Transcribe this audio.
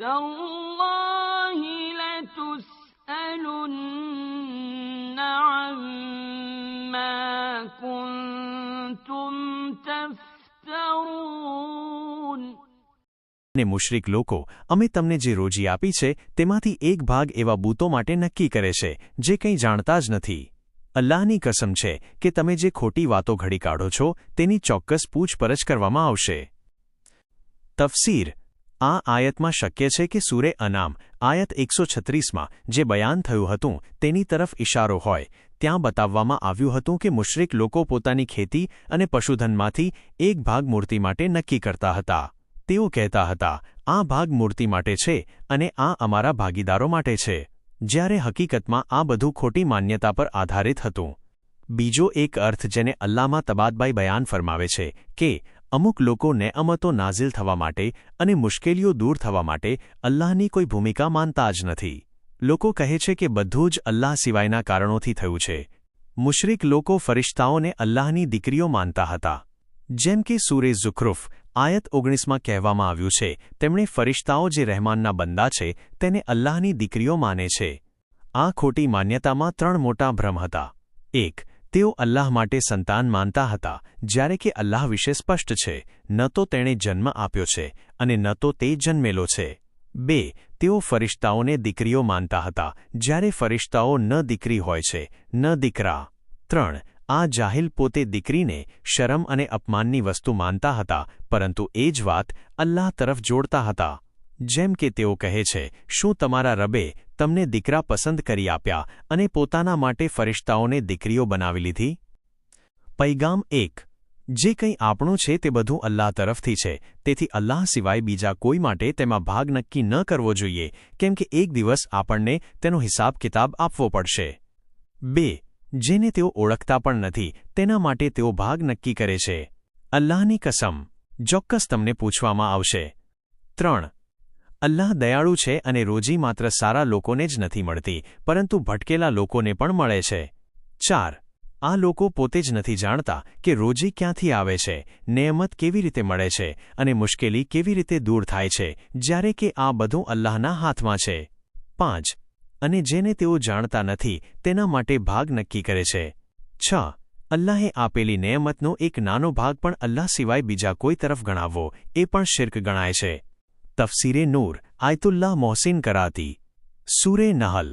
تالله لتسألن عما كنتم تفترون અને મુશરિક લોકો અમે તમને જે રોજી આપી છે તેમાંથી એક ભાગ એવા બૂતો માટે નક્કી કરે છે જે કંઈ જાણતા જ નથી અલ્લાહની કસમ છે કે તમે જે ખોટી વાતો ઘડી કાઢો છો તેની ચોક્કસ પૂછપરછ કરવામાં આવશે તફસીર આ આયતમાં શક્ય છે કે સૂરે અનામ, આયત એકસો છત્રીસમાં, જે બયાન થયું હતું, તેની તરફ ઇશારો હોય. ત્યાં બતાવવામાં આવ્યું હતું કે મુશરિક લોકો પોતાની ખેતી અને પશુધનમાંથી એક ભાગ મૂર્તિ માટે નક્કી કરતા હતા. તેઓ કહેતા હતા, આ ભાગ મૂર્તિ માટે છે અને આ અમારા ભાગીદારો માટે છે. જ્યારે હકીકતમાં આ બધું ખોટી માન્યતા પર આધારિત હતું. બીજો એક અર્થ જેને અલ્લામાં તબાદબાઈ બયાન ફરમાવે છે કે અમુક લોકો નેઅમતો નાઝિલ થવા માટે અને મુશ્કેલીઓ દૂર થવા માટે અલ્લાહની કોઈ ભૂમિકા માનતા જ નથી. લોકો કહે છે કે બધું જ અલ્લાહ સિવાયના કારણોથી થયું છે. મુશરિક લોકો ફરિશ્તાઓને અલ્લાહની દીકરીઓ માનતા હતા. જેમ કે સૂરે ઝુખરૂફ આયત ઓગણીસમાં કહેવામાં આવ્યું છે, તેમણે ફરિશ્તાઓ જે રહેમાનના બંદા છે, તેને અલ્લાહની દીકરીઓ માને છે. આ ખોટી માન્યતામાં ત્રણ મોટા ભ્રમ હતા. એક તેઓ અલ્લાહ માટે સંતાન માનતા હતા, જ્યારે કે અલ્લાહ વિશે સ્પષ્ટ છે, ન તો તેણે જન્મ આપ્યો છે અને ન તો તે જન્મેલો છે. બે, તેઓ ફરિશ્તાઓને દીકરીઓ માનતા હતા, જ્યારે ફરિશ્તાઓ ન દીકરી હોય છે, ન દીકરા. ત્રણ, આ જાહિલ પોતે દીકરીને શરમ અને અપમાનની વસ્તુ માનતા હતા, પરંતુ એ જ વાત અલ્લાહ તરફ જોડતા હતા. જેમ કે તેઓ કહે છે, શું તમારા રબે તમને દીકરા પસંદ કરી આપ્યા અને પોતાના માટે ફરિશ્તાઓને દીકરીઓ બનાવી લીધી? પૈગામ એક, જે કંઈ આપણું છે તે બધું અલ્લાહ તરફથી છે, તેથી અલ્લાહ સિવાય બીજા કોઈ માટે તેમાં ભાગ નક્કી ન કરવો જોઈએ, કેમ કે એક દિવસ આપણને તેનો હિસાબ કિતાબ આપવો પડશે. બે, જેને તેઓ ઓળખતા પણ નથી, તેના માટે તેઓ ભાગ નક્કી કરે છે. અલ્લાહની કસમ, ચોક્કસ તમને પૂછવામાં આવશે. ત્રણ અલ્લાહ દયાળુ છે અને રોજી માત્ર સારા લોકોને જ નથી મળતી, પરંતુ ભટકેલા લોકોને પણ મળે છે. ચાર, આ લોકો પોતે જ નથી જાણતા કે રોજી ક્યાંથી આવે છે નિયમત કેવી રીતે મળે છે અને મુશ્કેલી કેવી રીતે દૂર થાય છે, જ્યારે કે આ બધું અલ્લાહના હાથમાં છે. પાંચ, અને જેને તેઓ જાણતા નથી, તેના માટે ભાગ નક્કી કરે છે. છ, અલ્લાહે આપેલી નિયમતનો એક નાનો ભાગ પણ અલ્લાહ સિવાય બીજા કોઈ તરફ ગણાવવો, એ પણ શિર્ક ગણાય છે. તફસીરે નૂર આયતુલ્લાહ મોહસિન કરાતી સુરે નહલ